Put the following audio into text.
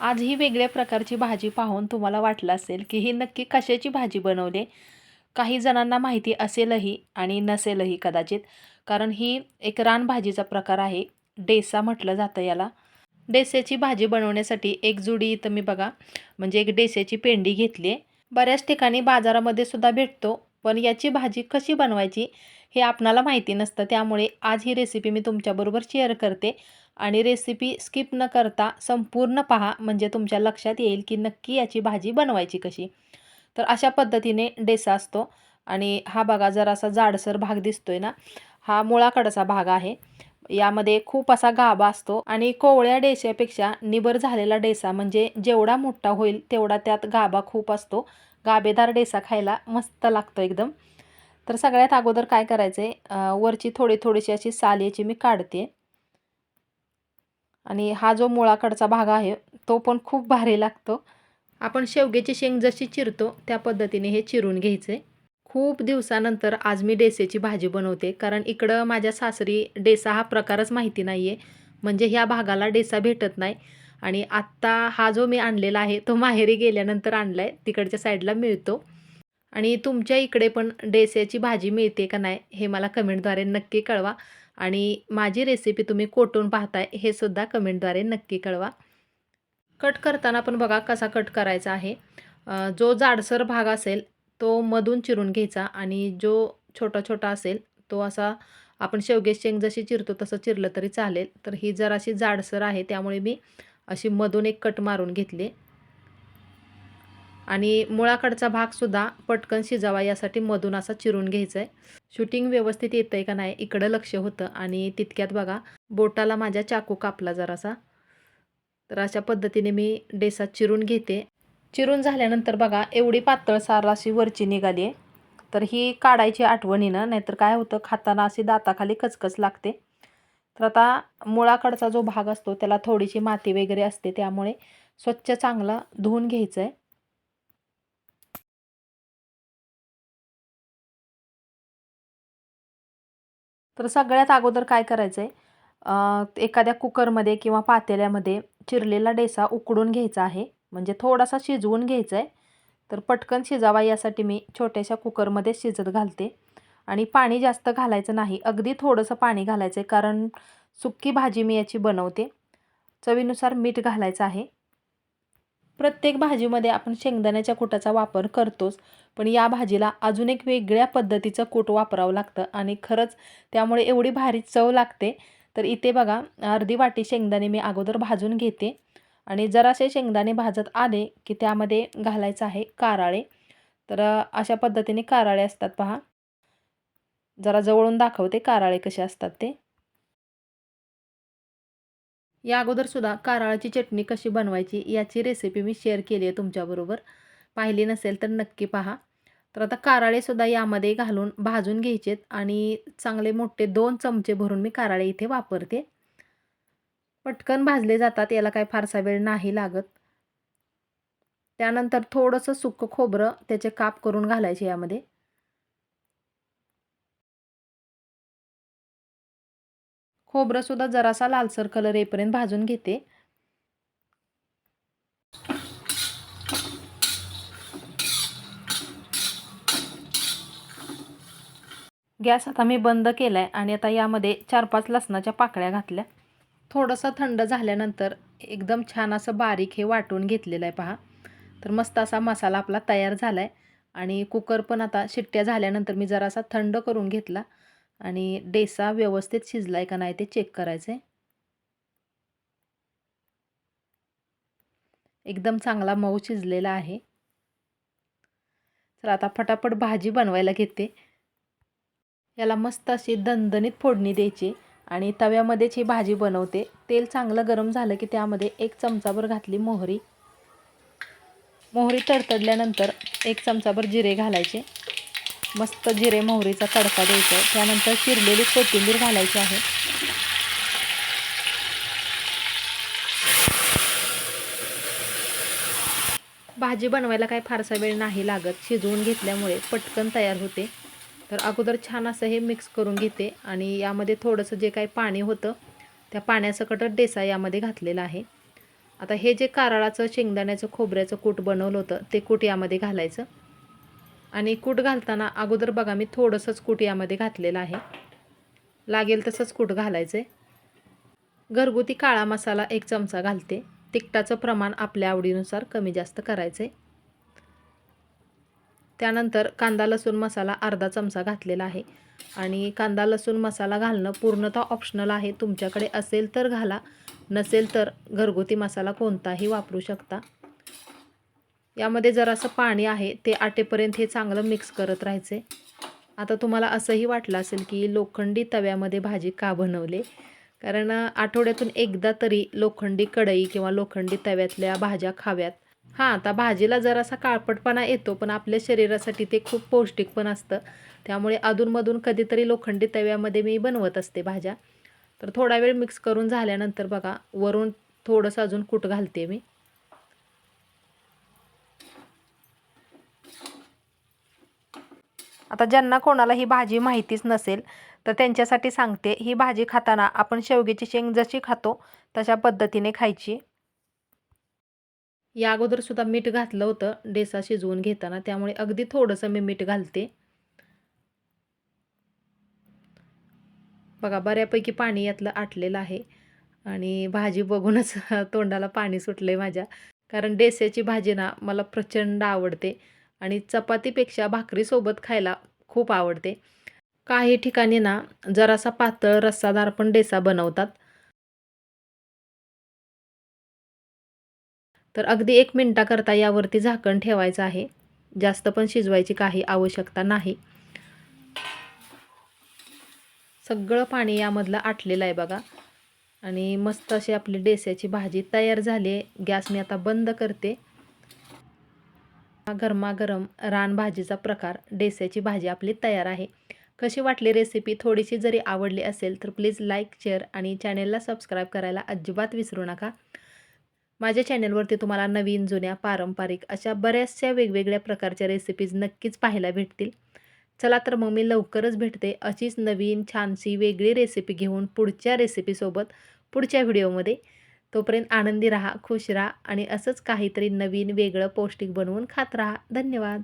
आज ही वेगळ्या प्रकारची भाजी पाहून तुम्हाला वाटलं असेल की ही नक्की कशाची भाजी बनवली? काही जणांना माहिती असेलही आणि नसेलही कदाचित कारण ही एक रानभाजीचा प्रकार आहे. डेसा म्हटलं जातं याला. डेस्याची भाजी बनवण्यासाठी एक जुडी इथं मी बघा म्हणजे एक डेस्याची पेंडी घेतली आहे. बऱ्याच ठिकाणी बाजारामध्ये सुद्धा भेटतो. पण याची भाजी कशी बनवायची हे आपणाला माहिती नसतं. त्यामुळे आज ही रेसिपी मी तुमच्याबरोबर शेअर करते. आणि रेसिपी स्किप न करता संपूर्ण पहा म्हणजे तुमच्या लक्षात येईल की नक्की याची भाजी बनवायची कशी. तर अशा पद्धतीने डेसा असतो. आणि हा बघा जरासा जाडसर भाग दिसतोय ना. हा मुळाकडचा भाग आहे. यामध्ये खूप असा गाभा असतो. आणि कोवळ्या डेशापेक्षा निबर झालेला डेसा म्हणजे जेवढा मोठा होईल तेवढा त्यात गाभा खूप असतो. गाभेदार डेसा खायला मस्त लागतो एकदम. तर सगळ्यात अगोदर काय करायचं आहे वरची थोडी थोडीशी अशी साल याची मी काढते. आणि हा जो मुळाकडचा भाग आहे तो पण खूप भारी लागतो. आपण शेवग्याची शेंग जशी चिरतो त्या पद्धतीने हे चिरून घ्यायचं आहे खूप दिवसानंतर आज मी डेसेची भाजी बनवते कारण इकडं माझ्या सासरी डेसा हा प्रकारच माहिती नाही आहे म्हणजे ह्या भागाला डेसा भेटत नाही. आणि आत्ता हा जो मी आणलेला आहे तो माहेरी गेल्यानंतर आणला आहे तिकडच्या साईडला मिळतो. आणि तुमच्या इकडे पण डेस्याची भाजी मिळते का नाही हे मला कमेंटद्वारे नक्की कळवा. आणि माझी रेसिपी तुम्ही कोटून पाहताय हे सुद्धा कमेंटद्वारे नक्की कळवा. कट करताना पण बघा कसा कट करायचा आहे. जो जाडसर भाग असेल तो मधून चिरून घ्यायचा आणि जो छोटा छोटा असेल तो असा आपण शेवगे शेंग जशी चिरतो तसं चिरलं तरी चालेल. तर ही जराशी जाडसर आहे त्यामुळे मी अशी मधून एक कट मारून घेतली. आणि मुळाकडचा भागसुद्धा पटकन शिजावा यासाठी मधून असा चिरून घ्यायचा आहे शूटिंग व्यवस्थित येतं आहे का नाही इकडं लक्ष होतं. आणि तितक्यात बघा बोटाला माझ्या चाकू कापला जरासा. तर अशा पद्धतीने मी डेसा चिरून घेते. चिरून झाल्यानंतर बघा एवढी पातळ सार अशी वरची निघाली आहे तर ही काढायची आठवणीनं नाहीतर काय होतं खाताना अशी दाताखाली कचकच लागते. तर आता मुळाकडचा जो भाग असतो त्याला थोडीशी माती वगैरे असते त्यामुळे स्वच्छ चांगला धुवून घ्यायचं आहे तर सगळ्यात अगोदर काय करायचं आहे एखाद्या कुकरमध्ये किंवा पातेल्यामध्ये चिरलेला डेसा उकडून घ्यायचा आहे. म्हणजे थोडासा शिजवून घ्यायचा आहे तर पटकन शिजावा यासाठी मी छोट्याशा कुकरमध्ये शिजत घालते. आणि पाणी जास्त घालायचं नाही. अगदी थोडंसं पाणी घालायचं आहे कारण सुक्की भाजी मी याची बनवते. चवीनुसार मीठ घालायचं आहे. प्रत्येक भाजीमध्ये आपण शेंगदाण्याच्या कुटाचा वापर करतोच पण या भाजीला अजून एक वेगळ्या पद्धतीचं कूट वापरावं लागतं आणि खरंच त्यामुळे एवढी भारी चव लागते. तर इथे बघा अर्धी वाटी शेंगदाणे मी अगोदर भाजून घेते आणि जरासे शेंगदाणे भाजत आले की त्यामध्ये घालायचं आहे काराळे. तर अशा पद्धतीने काराळे असतात पहा जरा जवळून दाखवते काराळे कसे असतात ते. या अगोदरसुद्धा कारळाची चटणी कशी बनवायची याची रेसिपी मी शेअर केली आहे तुमच्याबरोबर. पाहिली नसेल तर नक्की पहा. तर आता काराळेसुद्धा यामध्ये घालून भाजून घ्यायचेत आणि चांगले मोठे दोन चमचे भरून मी काराळे इथे वापरते. पटकन भाजले जातात याला काय फारसा वेळ नाही लागत. त्यानंतर थोडंसं सुकं खोबरं त्याचे काप करून घालायचे यामध्ये. खोबरंसुद्धा जरासा लालसर कलर येईपर्यंत भाजून घेते. गॅस आता मी बंद केला आहे आणि आता यामध्ये चार पाच लसणाच्या पाकळ्या घातल्या. थोडंसं थंड झाल्यानंतर एकदम छान असं बारीक हे वाटून घेतलेलं आहे पहा. तर मस्त असा मसाला आपला तयार झाला आहे आणि कुकर पण आता शिट्ट्या झाल्यानंतर मी जरासा थंड करून घेतला. आणि डेसा व्यवस्थित शिजला आहे का नाही ते चेक करायचं आहे एकदम चांगला मऊ शिजलेला आहे. तर आता फटाफट भाजी बनवायला घेते. याला मस्त अशी दणदणीत फोडणी द्यायची आणि तव्यामध्येच ही भाजी बनवते. तेल चांगलं गरम झालं की त्यामध्ये एक चमचाभर घातली मोहरी. मोहरी तडतडल्यानंतर एक चमचाभर जिरे घालायचे. मस्त जिरे मोहरीचा तडका द्यायचा. त्यानंतर चिरलेली कोथिंबीर घालायची आहे. भाजी बनवायला काही फारसा वेळ नाही लागत. शिजवून घेतल्यामुळे पटकन तयार होते. तर अगोदर छान असं हे मिक्स करून घेते आणि यामध्ये थोडंसं जे काही पाणी होतं त्या पाण्यासकट डेसा यामध्ये घातलेला आहे. आता हे जे कारळाचं शेंगदाण्याचं खोबऱ्याचं कूट बनवलं होतं ते कूट यामध्ये घालायचं. आणि कूट घालताना अगोदर बघा मी थोडंसंच कूट यामध्ये घातलेलं आहे. लागेल तसंच कूट घालायचं आहे घरगुती काळा मसाला एक चमचा घालते. तिखटाचं प्रमाण आपल्या आवडीनुसार कमी जास्त करायचं आहे त्यानंतर कांदा लसूण मसाला अर्धा चमचा घातलेला आहे. आणि कांदा लसूण मसाला घालणं पूर्णतः ऑप्शनल आहे. तुमच्याकडे असेल तर घाला. नसेल तर घरगुती मसाला कोणताही वापरू शकता. यामध्ये जरासं पाणी आहे ते आटेपर्यंत हे चांगलं मिक्स करत राहायचे. आता तुम्हाला असंही वाटलं असेल की लोखंडी तव्यामध्ये भाजी का बनवले? कारण आठवड्यातून एकदा तरी लोखंडी कढई किंवा लोखंडी तव्यातल्या भाज्या खाव्यात. हां आता भाजीला जरासा काळपटपणा येतो पण आपल्या शरीरासाठी ते खूप पौष्टिक पण असतं. त्यामुळे अधूनमधून कधीतरी लोखंडी तव्यामध्ये मी बनवत असते भाज्या. तर थोडा वेळ मिक्स करून झाल्यानंतर बघा वरून थोडंसं अजून कूट घालते मी. आता ज्यांना कोणाला ही भाजी माहितीच नसेल तर त्यांच्यासाठी सांगते ही भाजी खाताना आपण शेवग्याची शेंग जशी खातो तशा पद्धतीने खायची. या अगोदरसुद्धा मीठ घातलं होतं डेसा शिजवून घेताना त्यामुळे अगदी थोडंसं मी मीठ घालते. बघा बऱ्यापैकी पाणी यातलं आटलेलं आहे आणि भाजी बघूनच तोंडाला पाणी सुटलं आहे माझ्या. कारण डेस्याची भाजी ना मला प्रचंड आवडते. आणि चपातीपेक्षा भाकरीसोबत खायला खूप आवडते. काही ठिकाणी ना जरासा पातळ रस्सादार पण डेसा बनवतात. तर अगदी एक मिनटाकरता यावरती झाकण ठेवायचं आहे. जास्त पण शिजवायची काही आवश्यकता नाही. सगळं पाणी यामधलं आटलेलं आहे बघा. आणि मस्त अशी आपली डेस्याची भाजी तयार झाली आहे. गॅस मी आता बंद करते. गरमागरम रानभाजीचा प्रकार. डेस्याची भाजी आपली तयार आहे. कशी वाटली रेसिपी थोडीशी जरी आवडली असेल तर प्लीज लाईक शेअर आणि चॅनेलला सबस्क्राईब करायला अजिबात विसरू नका. माझ्या चॅनेलवरती तुम्हाला नवीन जुन्या पारंपरिक अशा बऱ्याचशा वेगवेगळ्या प्रकारच्या रेसिपीज नक्कीच पाहायला भेटतील. चला तर मग मी लवकरच भेटते अशीच नवीन छानशी वेगळी रेसिपी घेऊन पुढच्या रेसिपीसोबत पुढच्या व्हिडिओमध्ये तोपर्यंत आनंदी राहा खुश राहा आणि असंच काहीतरी नवीन वेगळं पौष्टिक बनवून खात राहा. धन्यवाद.